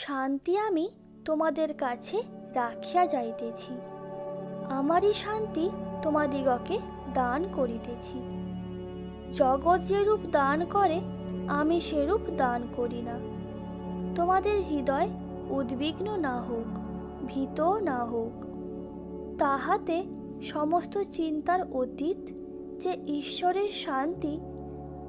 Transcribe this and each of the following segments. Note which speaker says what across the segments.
Speaker 1: শান্তি আমি তোমাদের কাছে রাখিয়া যাইতেছি। আমারই শান্তি তোমাদিগকে দান করিতেছি। জগৎ যেরূপ দান করে, আমি সেরূপ দান করি না। তোমাদের হৃদয় উদ্বিগ্ন না হোক, ভীত না হোক, তাহাতে সমস্ত চিন্তার অতীত যে ঈশ্বরের শান্তি,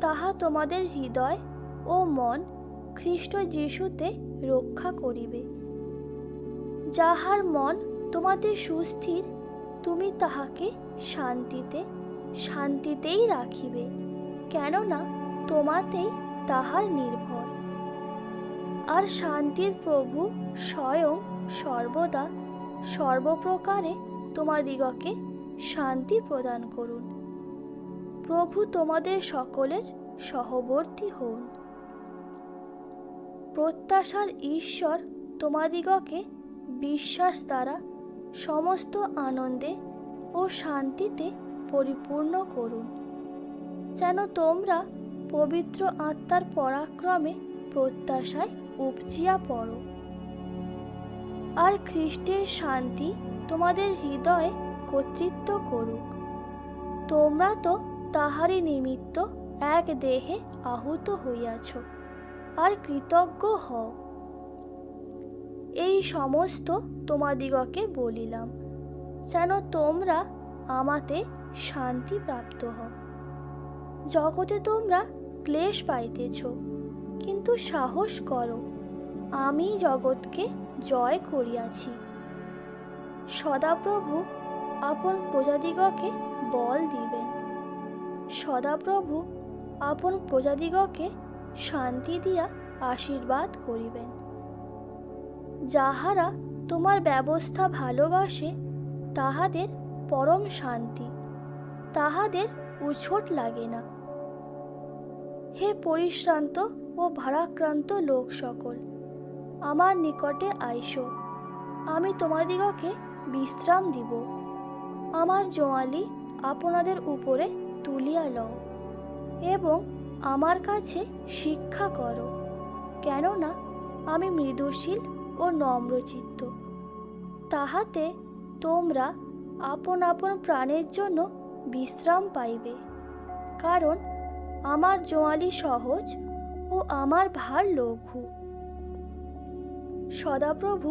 Speaker 1: তাহা তোমাদের হৃদয় ও মন খ্রিস্ট যিশুতে রক্ষা করিবে। যাহার মন তোমাদের সুস্থির, তুমি তাহাকে শান্তিতে, শান্তিতেই রাখিবে, কেননা তোমাতেই তাহার নির্ভর। আর শান্তির প্রভু স্বয়ং সর্বদা, সর্বপ্রকারে তোমাদিগকে শান্তি প্রদান করুন। প্রভু তোমাদের সকলের সহবর্তী হন। প্রত্যাশার ঈশ্বর তোমাদিগকে বিশ্বাস দ্বারা সমস্ত আনন্দে ও শান্তিতে পরিপূর্ণ করুন। যেন তোমরা পবিত্র আত্মার পরাক্রমে প্রত্যাশায় উপচিয়া পড়ো। আর খ্রিস্টের শান্তি তোমাদের হৃদয়ে কর্তৃত্ব করুক। তোমরা তো তাহারই নিমিত্ত এক দেহে আহুত হইয়াছ। আর কৃতজ্ঞ হও। এই সমস্ত তোমাদিগকে বলিলাম, যেন তোমরা আমাতে শান্তি প্রাপ্ত হও। জগতে তোমরা ক্লেশ পাইতেছ, কিন্তু সাহস করো, আমি জগৎকে জয় করিয়াছি। সদাপ্রভু আপন প্রজাদিগকে বল দিবেন। সদাপ্রভু আপন প্রজাদিগকে শান্তি দিয়া আশীর্বাদ করিবেন। যাহারা তোমার ব্যবস্থা ভালোবাসে, তাহাদের পরম শান্তি, তাহাদের উছোট লাগে না। হে পরিশ্রান্ত ও ভারাক্রান্ত লোক সকল, আমার নিকটে আইসো। আমি তোমাদিগকে বিশ্রাম দিব। আমার জোয়ালি আপনাদের উপরে তুলিয়া লও এবং আমার কাছে শিক্ষা করো, কেননা আমি মৃদুশীল ও নম্রচিত্ত। তাহাতে তোমরা আপন আপন প্রাণের জন্য বিশ্রাম পাইবে, কারণ আমার জোয়ালি সহজ ও আমার ভার লঘু। সদাপ্রভু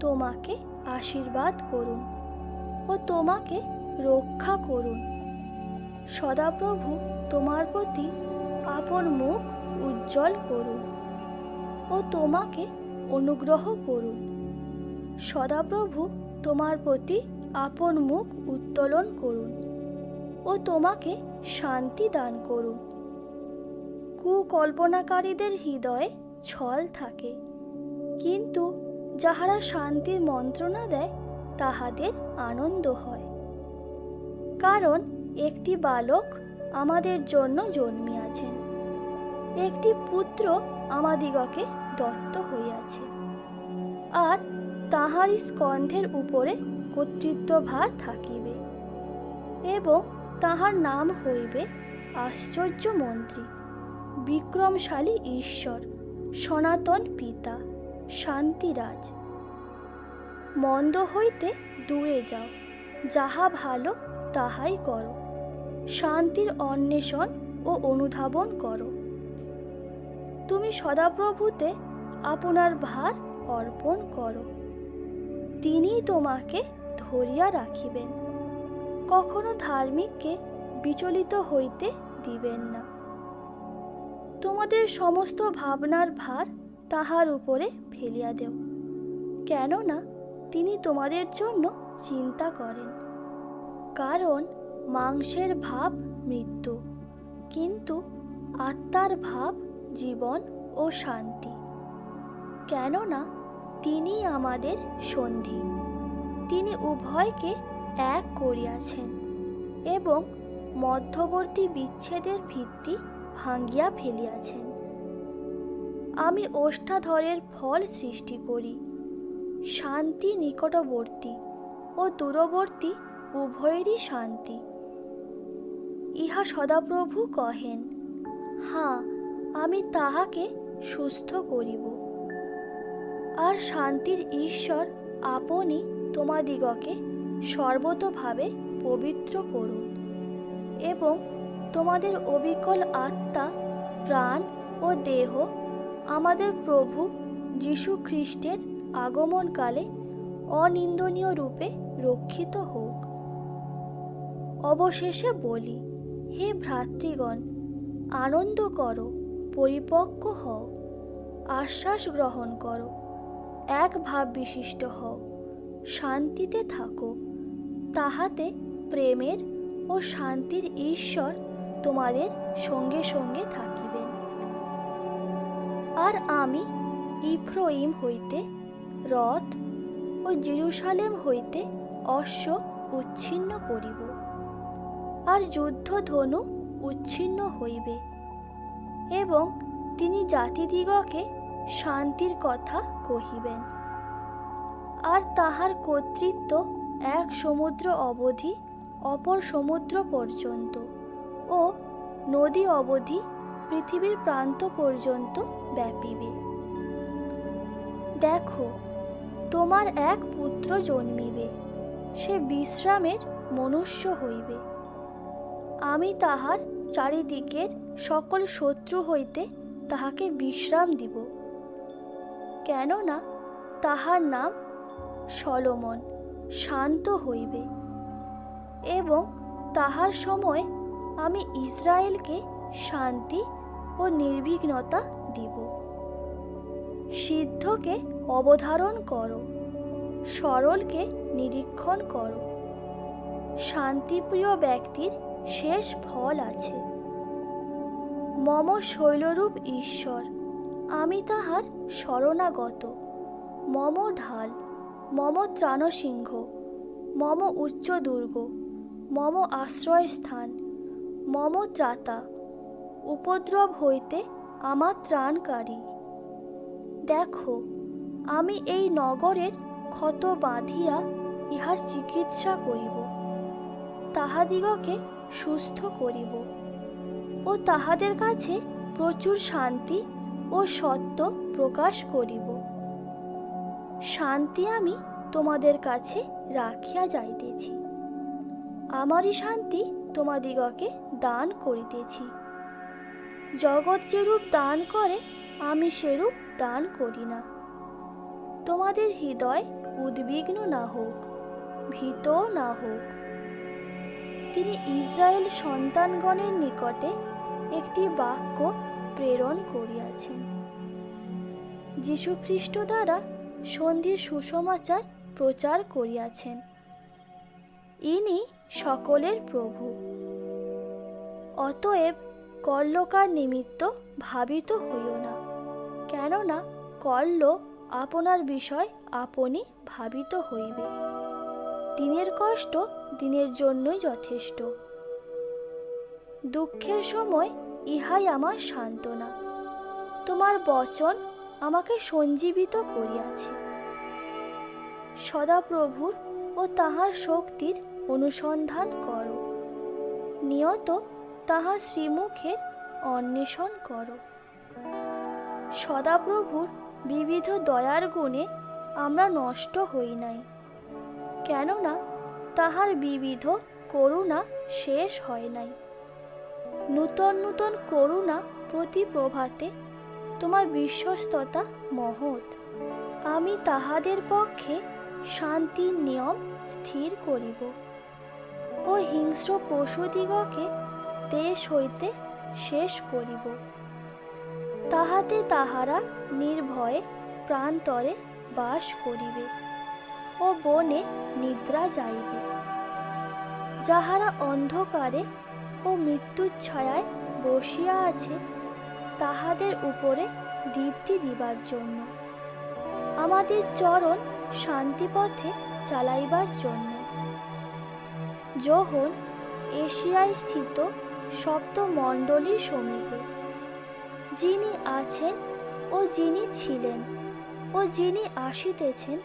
Speaker 1: তোমাকে আশীর্বাদ করুন ও তোমাকে রক্ষা করুন। সদাপ্রভু তোমার প্রতি আপন মুখ উজ্জ্বল করুন ও তোমাকে অনুগ্রহ করুন। সদাপ্রভু তোমার প্রতি আপন মুখ উত্তোলন করুন ও তোমাকে শান্তি দান করুন। কুকল্পনাকারীদের হৃদয়ে ছল থাকে, কিন্তু যাহারা শান্তির মন্ত্রণা দেয়, তাহাদের আনন্দ হয়। কারণ একটি বালক আমাদের জন্য জন্মিয়াছেন। একটি পুত্র আমাদিগকে দত্ত হইয়াছে। আর তাহারই স্কন্ধের উপরে কর্তৃত্বভার থাকিবে এবং তাহার নাম হইবে আশ্চর্য মন্ত্রী, বিক্রমশালী ঈশ্বর, সনাতন পিতা, শান্তিরাজ। মন্দ হইতে দূরে যাও, যাহা ভালো তাহাই করো। শান্তির অন্বেষণ ও অনুধাবন করো। তুমি সদাপ্রভুতে আপনার ভার অর্পণ করো। তিনি তোমাকে ধরিয়া রাখিবেন। কখনো ধার্মিককে বিচলিত হইতে দিবেন না। তোমাদের সমস্ত ভাবনার ভার তাহার উপরে ফেলিয়া দেও, কেননা তিনি তোমাদের জন্য চিন্তা করেন। কারণ মাংসের ভাব মৃত্যু, কিন্তু আত্মার ভাব জীবন ও শান্তি। কেননা তিনি আমাদের সন্ধি, তিনি উভয়কে এক করিয়াছেন এবং মধ্যবর্তী বিচ্ছেদের ভিত্তি ভাঙ্গিয়া ফেলিয়াছেন। আমি ওষ্ঠাধরের ফল সৃষ্টি করি, শান্তি নিকটবর্তী ও দূরবর্তী উভয়েরই শান্তি। ইহা সদাপ্রভু কহেন হাঁ আমি তাহাকে সুস্থ করিব। আর শান্তির ঈশ্বর আপনি তোমাদিগকে সর্বতভাবে পবিত্র করুন এবং তোমাদের অবিকল আত্মা, প্রাণ ও দেহ আমাদের প্রভু যীশু খ্রিস্টের আগমনকালে অনিন্দনীয় রূপে রক্ষিত হোক। অবশেষে বলি হে ভ্রাতৃগণ, আনন্দ করো, পরিপক্ক হও, আশ্বাস গ্রহণ করো, এক ভাব বিশিষ্ট হও, শান্তিতে থাকো, তাহাতে প্রেমের ও শান্তির ঈশ্বর তোমাদের সঙ্গে সঙ্গে থাকিবেন। আর আমি ইফ্রইম হইতে রথ ও জেরুসালেম হইতে অশ্ব উচ্ছিন্ন করিব। আর যুদ্ধ ধনু উচ্ছিন্ন হইবে এবং তিনি জাতিদিগকে শান্তির কথা কহিবেন। আর তাহার কর্তৃত্ব এক সমুদ্র অবধি, অপর সমুদ্র পর্যন্ত ও নদী অবধি, পৃথিবীর প্রান্ত পর্যন্ত ব্যাপিবে। দেখো, তোমার এক পুত্র জন্মিবে, সে বিশ্রামের মনুষ্য হইবে। আমি তাহার চারিদিকের সকল শত্রু হইতে তাহাকে বিশ্রাম দিব। কেননা তাহার নাম সলমন, শান্ত হইবে এবং তাহার সময় আমি ইসরায়েলকে শান্তি ও নির্বিঘ্নতা দিব। সিদ্ধকে অবধারণ করো, সরলকে নিরীক্ষণ করো। শান্তিপ্রিয় ব্যক্তির শেষ ফল আছে। মম শৈলরূপ ঈশ্বর, আমি তাহার শরণাগত। মম ঢাল, মম ত্রাণসিংহ, মম উচ্চ দুর্গ, মম আশ্রয়স্থান মম ত্রাতা, উপদ্রব হইতে আমার ত্রাণকারী। দেখো, আমি এই নগরের ক্ষত বাঁধিয়া ইহার চিকিৎসা করিব। তাহাদিগকে সুস্থ করিব। ও তাহাদের কাছে প্রচুর শান্তি ও সত্য প্রকাশ করিব। শান্তি আমি তোমাদের কাছে রাখিয়া যাইতেছি। আমারই শান্তি তোমাদিগকে দান করিতেছি। জগৎ যেরূপ দান করে, আমি সেরূপ দান করি না। তোমাদের হৃদয় উদ্বিগ্ন না হোক ভীত না হোক। তিনি ইসরায়েল সন্তানগণের নিকটে একটি বাক্য প্রেরণ করিয়াছেন। যীশুখ্রিস্ট দ্বারা সন্ধির সুসমাচার প্রচার করিয়াছেন। ইনি সকলের প্রভু। অতএব কল্লকার নিমিত্ত ভাবিত হইও না, কেননা কল্ল আপনার বিষয় আপনি ভাবিত হইবে। দিনের কষ্ট দিনের জন্যই যথেষ্ট। দুঃখের সময় ইহাই আমার সান্ত্বনা। তোমার বচন আমাকে সঞ্জীবিত করিয়াছে। সদাপ্রভুর ও তাহার শক্তির অনুসন্ধান করো। নিয়ত তাহার শ্রীমুখের অন্বেষণ করো। সদাপ্রভুর বিবিধ দয়ার গুণে আমরা নষ্ট হই নাই। কেননা তাহার বিবিধ করুণা শেষ হয় নাই। নূতন নূতন করুণা প্রতি প্রভাতে তোমার বিশ্বস্ততা মহৎ। আমি তাহাদের পক্ষে শান্তির নিয়ম স্থির করিব ও হিংস্র পশুদিগকে দেশ হইতে শেষ করিব। তাহাতে তাহারা নির্ভয়ে প্রান্তরে বাস করিবে। ও বনে নিদ্রা যাইবে। যাহারা অন্ধকারে ও মৃত্যুর ছায়ায় বসিয়া আছে, তাহাদের উপরে দীপ্তি দিবার জন্য, আমাদের চরণ শান্তিপথে চালাইবার জন্য। যখন এশিয়ায় স্থিত সপ্তমণ্ডলীর সমীপে, যিনি আছেন ও যিনি ছিলেন ও যিনি আসিতেছেন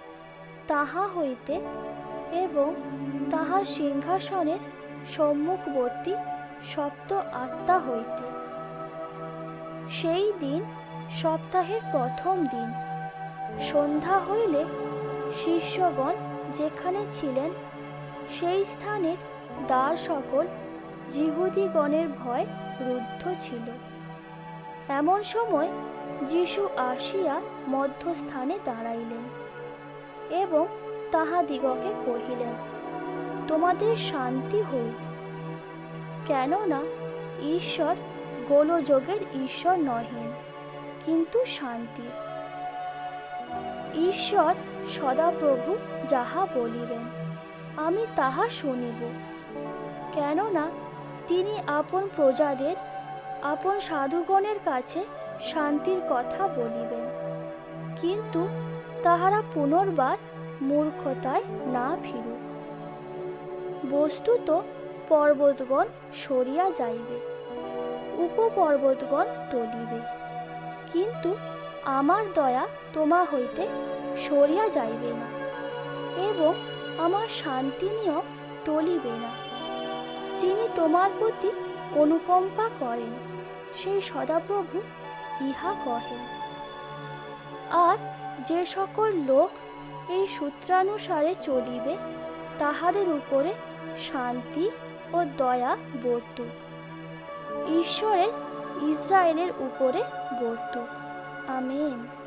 Speaker 1: তাহা হইতে এবং তাহার সিংহাসনের সম্মুখবর্তী সপ্ত আত্মা হইতে। সেই দিন, সপ্তাহের প্রথম দিন, সন্ধ্যা হইলে শিষ্যগণ যেখানে ছিলেন, সেই স্থানের দ্বার সকল জিহুদিগণের ভয় রুদ্ধ ছিল। এমন সময় যিশু আসিয়া মধ্যস্থানে দাঁড়াইলেন। এবং তাহাদিগকে কহিলেন, তোমাদের শান্তি হোক। কেননা ঈশ্বর গোলযোগের ঈশ্বর নহেন, কিন্তু শান্তি। ঈশ্বর সদাপ্রভু যাহা বলিবেন, আমি তাহা শুনিব। কেননা তিনি আপন প্রজাদের, আপন সাধুগণের কাছে শান্তির কথা বলিবেন। কিন্তু তাহারা পুনর্বার মূর্খতায় না ফিরুক। বস্তুত পর্বতগণ সরিয়া যাইবে, উপপর্বতগণ টলিবে। কিন্তু আমার দয়া তোমা হইতে সরিয়া যাইবে না এবং আমার শান্তি নিয়েও টলিবে না। যিনি তোমার প্রতি অনুকম্পা করেন, সেই সদাপ্রভু ইহা কহেন। আর যে সকল লোক এই সূত্রানুসারে চলিবে, তাহাদের উপরে শান্তি ও দয়া বর্তুক। ঈশ্বরের ইসরায়েলের উপরে বর্তুক। আমেন।